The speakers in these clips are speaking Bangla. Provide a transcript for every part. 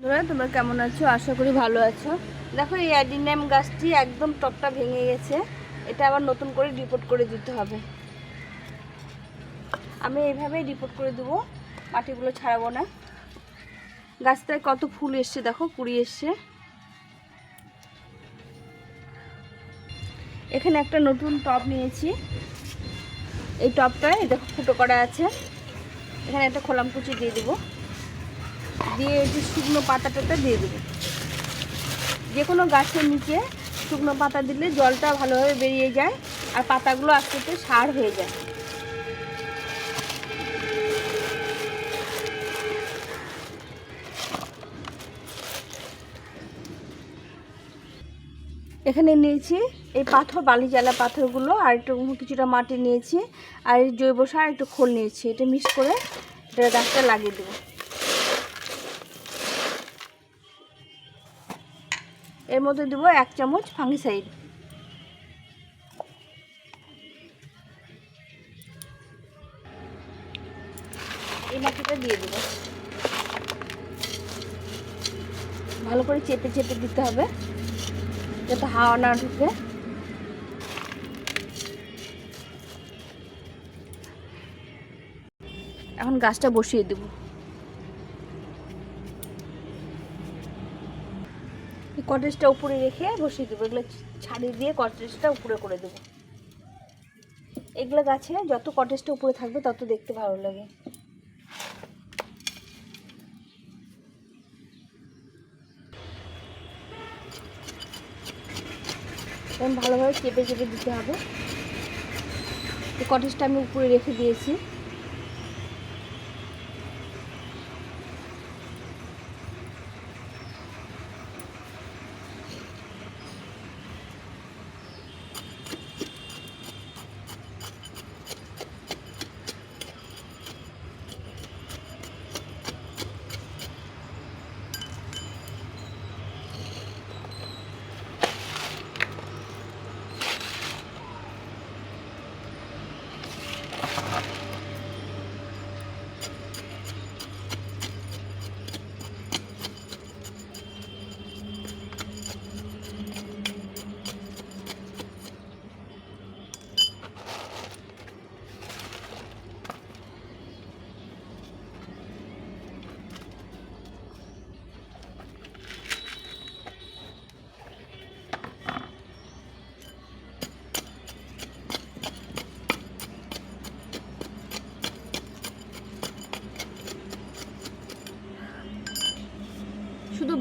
বন্ধুরা, তোমরা কেমন আছো? আশা করি ভালো আছো। দেখো, এই অ্যাডিনিয়াম গাছটি একদম টপটা ভেঙে গেছে। এটা আবার নতুন করে রিপোর্ট করে দিতে হবে। আমি এইভাবেই রিপোর্ট করে দেবো। মাটিগুলো ছাড়াবো না। গাছটায় কত ফুল এসছে দেখো, কুড়ি এসছে। এখানে একটা নতুন টব নিয়েছি। এই টবটায় দেখো, ফুটো করা আছে। এখানে একটা খোলাম কুচি দিয়ে দেবো। দিয়ে যে শুকনো পাতা টাতা দিয়ে দেবো। যে কোনো গাছের নিচে শুকনো পাতা দিলে জলটা ভালোভাবে বেরিয়ে যায় আর পাতাগুলো আস্তে আস্তে সার হয়ে যায়। এখানে নিয়েছি এই পাথর, বালি জ্বালা পাথরগুলো আর একটু কিছুটা মাটি নিয়েছি আর জৈব সার একটু খোল নিয়েছি। এটা মিক্স করে এটা গাছটা লাগিয়ে দেবো। এর মধ্যে দেবো এক চামচ ফাঙ্গিসাইড এই মাটিটা দিয়ে দেবো। ভালো করে চেপে চেপে দিতে হবে, যাতে হাওয়া না ঢুকে। এখন গাছটা বসিয়ে দেবো। কটেজটা উপরে রেখে বসিয়ে দেবো। এগুলো ছাড়িয়ে দিয়ে কটেজটা উপরে করে দেবো। এগুলো গাছে যত কটেজটা উপরে থাকবে তত দেখতে ভালো লাগে। ভালোভাবে চেপে চেপে দিতে হবে। এই কটেজটা আমি উপরে রেখে দিয়েছি।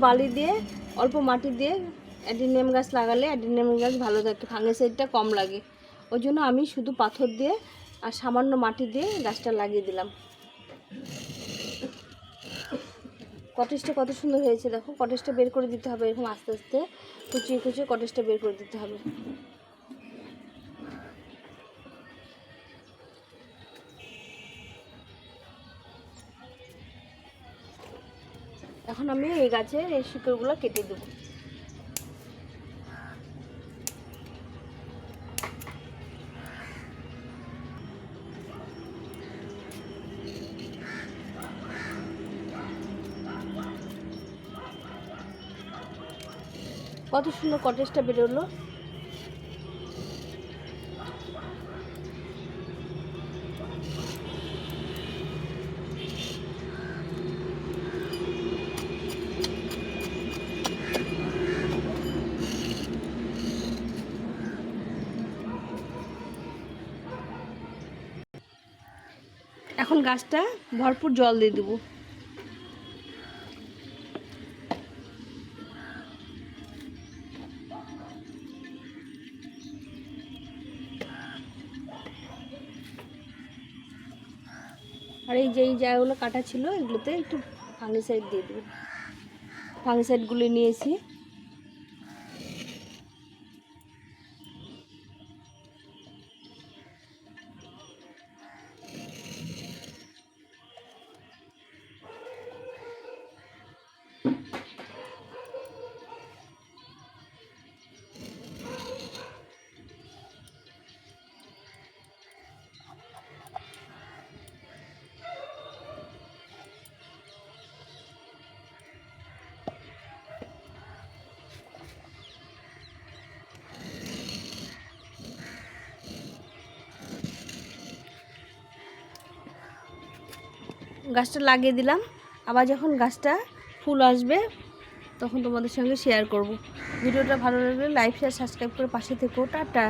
বালি দিয়ে, অল্প মাটি দিয়ে অ্যাডিনিয়াম গাছ লাগালে অ্যাডিনিয়াম গাছ ভালো থাকে ফাঙ্গিসাইডটা কম লাগে। ওই জন্য আমি শুধু পাথর দিয়ে আর সামান্য মাটি দিয়ে গাছটা লাগিয়ে দিলাম। কটেজটা কত সুন্দর হয়েছে দেখো কটেজটা বের করে দিতে হবে এরকম আস্তে আস্তে, কুচিয়ে কুচিয়ে কটেজটা বের করে দিতে হবে। এখন আমি এই গাছের এই শিকড়গুলো কেটে দেবো। কত সুন্দর কটেজটা বেরোলো। এখন গাছটা ভরপুর জল দিয়ে দেবো। আর এই যেই জায়গাগুলো কাটা ছিল, এগুলোতে একটু ফাঙ্গিসাইড দিয়ে দেবো। ফাঙ্গিসাইডগুলো নিয়েছি। গাছটা লাগিয়ে দিলাম। আবার যখন গাছটা ফুল আসবে, তখন তোমাদের সঙ্গে শেয়ার করব। ভিডিওটা ভালো লাগলে লাইক শেয়ার সাবস্ক্রাইব করে পাশে থেকো। টাটা।